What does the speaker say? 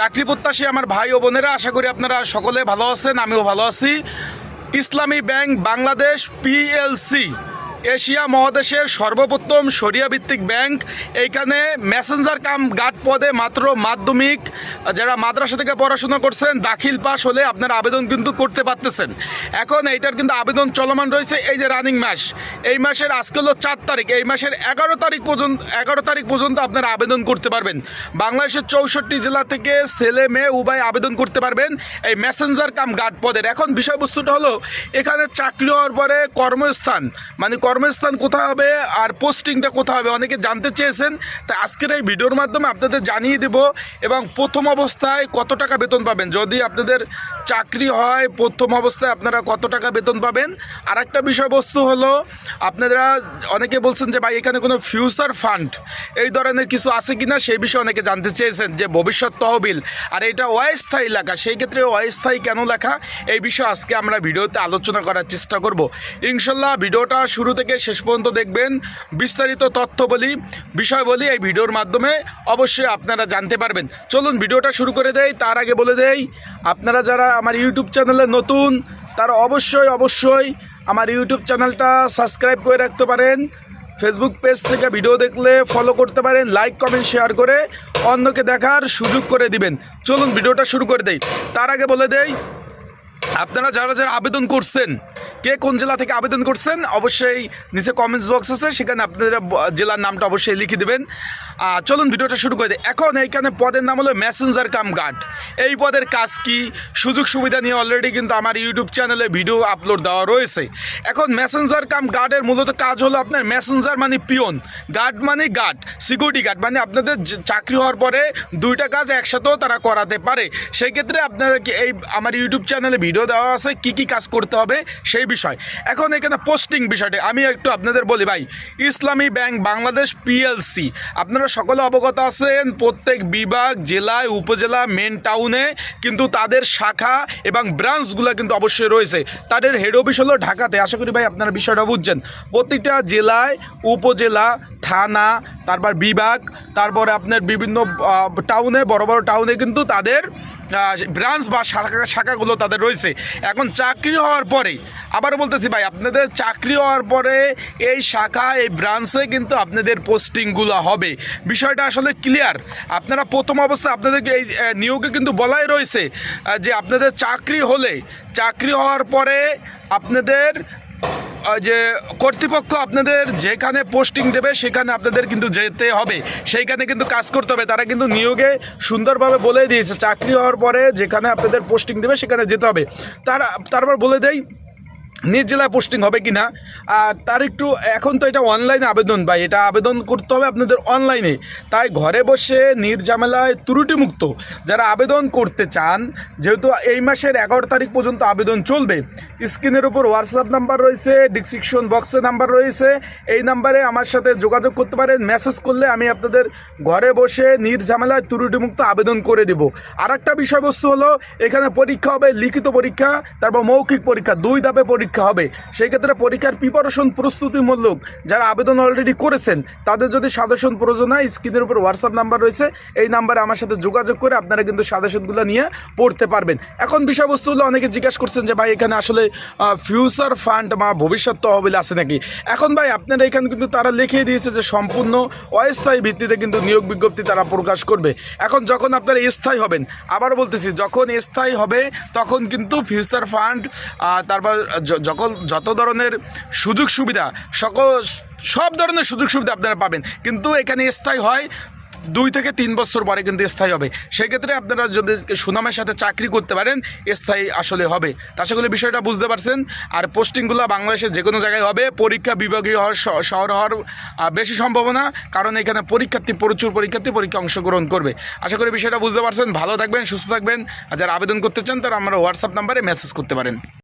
চাকরি প্রত্যাশী আমার ভাই ও বোনেরা, আশা করি আপনারা সকলে ভালো আছেন, আমিও ভালো আছি। ইসলামী ব্যাংক বাংলাদেশ, পিএলসি। এশিয়া মহাদেশের সর্বপ্রথম ভিত্তিক ব্যাংক, এইখানে মেসেঞ্জার কাম গার্ড পদে মাত্র মাধ্যমিক, যারা মাদ্রাসা থেকে পড়াশোনা করছেন, দাখিল পাস হলে আপনারা আবেদন কিন্তু করতে পারতেছেন। এখন এইটার কিন্তু আবেদন চলমান রয়েছে, এই যে রানিং মাস। এই মাসের আজকে হলো চার তারিখ, এই মাসের এগারো তারিখ পর্যন্ত, এগারো তারিখ পর্যন্ত আপনারা আবেদন করতে পারবেন। বাংলাদেশের চৌষট্টি জেলা থেকে ছেলে মেয়ে উভয় আবেদন করতে পারবেন, এই মেসেঞ্জার কাম গার্ড পদের। এখন বিষয়বস্তুটা হলো, এখানে চাকরি হওয়ার পরে কর্মস্থান মানে কর্মস্থান কোথায় হবে আর পোস্টিংটা কোথায় হবে অনেকে জানতে চেয়েছেন তাই আজকের এই ভিডিওর মাধ্যমে আপনাদের জানিয়ে দেব এবং প্রথম অবস্থায় কত টাকা বেতন পাবেন। যদি আপনাদের চাকরি হয়, প্রথম অবস্থায় আপনারা কত টাকা বেতন পাবেন? আর একটা বিষয়বস্তু হলো, আপনারা অনেকে বলছেন যে, ভাই, এখানে কোনো ফিউচার ফান্ড এই ধরনের কিছু আছে কি না সেই বিষয়ে অনেকে জানতে চেয়েছেন যে, ভবিষ্যৎ তহবিল। আর এটা অস্থায়ী লেখা, সেই ক্ষেত্রে অস্থায়ী কেন লেখা? এই বিষয়ে আজকে আমরা ভিডিওতে আলোচনা করার চেষ্টা করব। ইনশাল্লাহ ভিডিওটা শুরু থেকে শেষ পর্যন্ত দেখবেন। বিস্তারিত তথ্য বলি বিষয় বলি এই ভিডিওর মাধ্যমে অবশ্যই আপনারা জানতে পারবেন। চলুন ভিডিওটা শুরু করে দেই। তার আগে বলে দেই, আপনারা যারা আমার ইউটিউব চ্যানেলে নতুন, তারা অবশ্যই অবশ্যই আমার ইউটিউব চ্যানেলটা সাবস্ক্রাইব করে রাখতে পারেন। ফেসবুক পেজ থেকে ভিডিও দেখলে ফলো করতে পারেন লাইক কমেন্ট শেয়ার করে অন্যকে দেখার সুযোগ করে দিবেন। চলুন ভিডিওটা শুরু করে দেই। তার আগে বলে দেই, আপনারা যারা যারা আবেদন করছেন, কে কোন জেলা থেকে আবেদন করছেন, অবশ্যই নিচে কমেন্টস বক্স আছে, সেখানে আপনারা জেলার নামটা অবশ্যই লিখে দেবেন। চলুন ভিডিওটা শুরু করে দিই। এখন এইখানে পদের নাম হলো মেসেঞ্জার কাম গার্ড এই পদের কাজ কি? সুযোগ সুবিধা নিয়ে অলরেডি কিন্তু আমার ইউটিউব চ্যানেলে ভিডিও আপলোড দেওয়া রয়েছে। এখন মেসেঞ্জার কাম গার্ডের মূলত কাজ হলো আপনার মেসেঞ্জার মানে পিয়ন। গার্ড মানে গার্ড সিকিউরিটি গার্ড মানে আপনাদের চাকরি হওয়ার পরে দুইটা কাজ একসাথেও তারা করাতে পারে। সেই ক্ষেত্রে আপনাদেরকে এই আমার ইউটিউব চ্যানেলে ভিডিও দেওয়া আছে, কি কি কাজ করতে হবে সেই বিষয়। এখন এখানে পোস্টিং বিষয়টি, আমি একটু আপনাদের বলি ভাই। ইসলামী ব্যাংক, বাংলাদেশ পিএলসি আপনারা সকলে অবগত আছেন, প্রত্যেক বিভাগ, জেলায়, উপজেলা মেন টাউনে কিন্তু তাদের শাখা এবং ব্রাঞ্চগুলো কিন্তু অবশ্যই রয়েছে। তাদের হেড অফিস হলো ঢাকাতে। আশা করি ভাই আপনারা বিষয়টা বুঝছেন। প্রত্যেকটা জেলায়, উপজেলা, থানা, তারপর বিভাগ, তারপরে আপনার বিভিন্ন টাউনে বড় বড় টাউনে কিন্তু তাদের ব্রাঞ্চ বা শাখা, শাখাগুলো তাদের রয়েছে। এখন চাকরি হওয়ার পরে আবার বলতেছি ভাই, আপনাদের চাকরি হওয়ার পরে এই শাখা, এই ব্রাঞ্চে কিন্তু আপনাদের পোস্টিংগুলো হবে। বিষয়টা আসলে ক্লিয়ার আপনারা প্রথম অবস্থায় আপনাদেরকে এই নিয়োগে কিন্তু বলাই রয়েছে যে আপনাদের চাকরি হলে, চাকরি হওয়ার পরে আপনাদের যে কর্তৃপক্ষ আপনাদের যেখানে পোস্টিং দেবে, সেখানে আপনাদের কিন্তু যেতে হবে। সেইখানে কিন্তু কাজ করতে হবে। তারা কিন্তু নিয়োগে সুন্দরভাবে বলে দিয়েছে, চাকরি হওয়ার পরে যেখানে আপনাদের পোস্টিং দেবে, সেখানে যেতে হবে। তারা, তারপর বলে দেয় নিজ জেলায় পোস্টিং হবে কি না আর তার একটু, এখন তো এটা অনলাইনে আবেদন ভাই, এটা আবেদন করতে হবে আপনাদের অনলাইনে তাই ঘরে বসে নির্ঝামেলায় ত্রুটিমুক্ত যারা আবেদন করতে চান, যেহেতু এই মাসের এগারো তারিখ পর্যন্ত আবেদন চলবে, স্ক্রিনের উপর হোয়াটসঅ্যাপ নাম্বার রয়েছে ডিসক্রিপশন বক্সে নাম্বার রয়েছে। এই নাম্বারে আমার সাথে যোগাযোগ করতে পারেন মেসেজ করলে আমি আপনাদের ঘরে বসে নির্ঝামেলায় ত্রুটিমুক্ত আবেদন করে দেব। আর একটা বিষয়বস্তু হলো, এখানে পরীক্ষা হবে, লিখিত পরীক্ষা, তারপর মৌখিক পরীক্ষা, দুই ধাপে পরীক্ষা। হবে। সেই ক্ষেত্রে পরীক্ষার প্রিপারেশন প্রস্তুতিমূলক যারা আবেদন অলরেডি করেছেন, তাদের যদি সাজেশন প্রয়োজন হয় স্ক্রিনের উপর হোয়াটসঅ্যাপ নাম্বার রয়েছে। এই নাম্বারে আমার সাথে যোগাযোগ করে আপনারা কিন্তু সাজেশনগুলো নিয়ে পড়তে পারবেন। এখন বিষয়বস্তু হলো অনেকে জিজ্ঞাসা করছেন যে, ভাই, এখানে আসলে ফিউচার ফান্ড বা ভবিষ্যৎ তহবিল আছে নাকি? এখন ভাই, আপনারা এখানে কিন্তু তারা লিখে দিয়েছে যে, সম্পূর্ণ অস্থায়ী ভিত্তিতে কিন্তু নিয়োগ বিজ্ঞপ্তি তারা প্রকাশ করবে। এখন যখন আপনারা স্থায়ী হবেন আবার বলতেছি, যখন স্থায়ী হবে, তখন কিন্তু ফিউচার ফান্ড তারপর যখন যত ধরনের সুযোগ সুবিধা, সকল সব ধরনের সুযোগ সুবিধা আপনারা পাবেন। কিন্তু এখানে স্থায়ী হয় দুই থেকে তিন বছর পরে কিন্তু স্থায়ী হবে। সেই ক্ষেত্রে আপনারা যদি সুনামের সাথে চাকরি করতে পারেন, স্থায়ী আসলে হবে। তা করি বিষয়টা বুঝতে পারছেন। আর পোস্টিংগুলো বাংলাদেশের যে কোনো জায়গায় হবে। পরীক্ষা বিভাগীয় হওয়ার শহর হওয়ার বেশি সম্ভাবনা। কারণ এখানে পরীক্ষার্থী, প্রচুর পরীক্ষার্থী পরীক্ষা অংশগ্রহণ করবে। আশা করি বিষয়টা বুঝতে পারছেন। ভালো থাকবেন, সুস্থ থাকবেন। আর যারা আবেদন করতে চান, তারা আমরা হোয়াটসঅ্যাপ নাম্বারে মেসেজ করতে পারেন।